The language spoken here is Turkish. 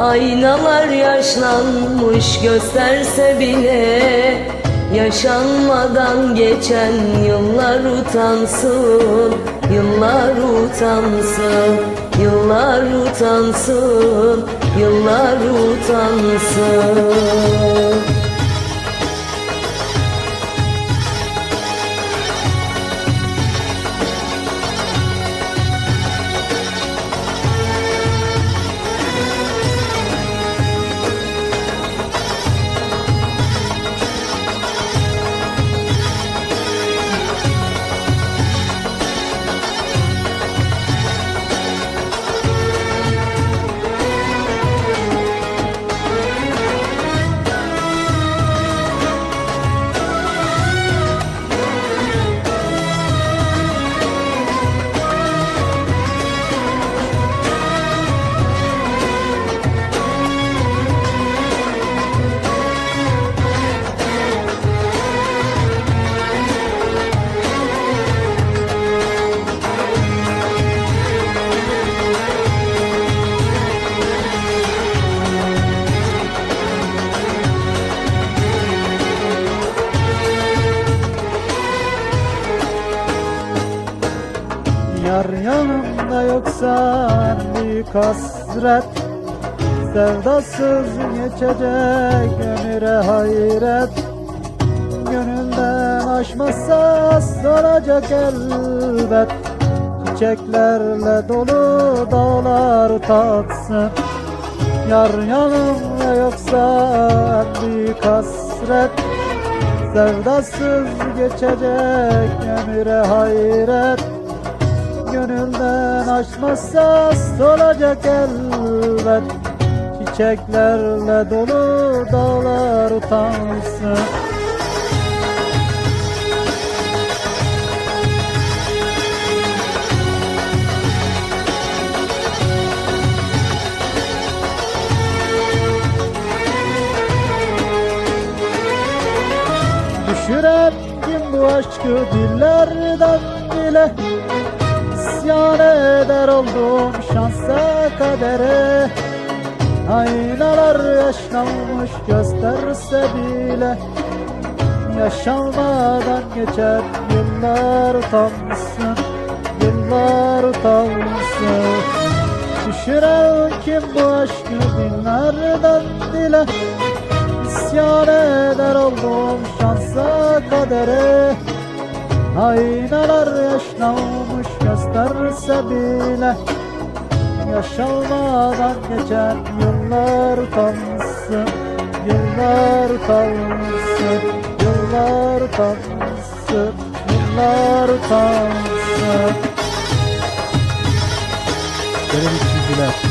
Aynalar yaşlanmış gösterse bile Yaşanmadan geçen yıllar utansın Yıllar utansın Yıllar utansın Yıllar utansın yoksa büyük hasret Sevdasız geçecek ömüre hayret. Gönülden aşmazsa soracak elbet. Çiçeklerle dolu dağlar tatsın. Yar yanımda yoksa büyük hasret Sevdasız geçecek ömüre hayret Gönülden açmazsa solacak elbet Çiçeklerle dolu dağlar utansın. Düşüren kim bu aşkı dillerden dile İsyan eder oldum şansa kadere. Aynalar yaşlanmış gösterse bile Yaşanmadan geçer yıllar utansın Yıllar utansın. Düşüren kim bu aşkı dinlerden dile? İsyan eder oldum şansa kadere Aynalar yaşlanmış gösterse bile Yaşanmadan geçen yıllar utansın Yıllar utansın Yıllar utansın Yıllar utansın Böyle bir çizgiler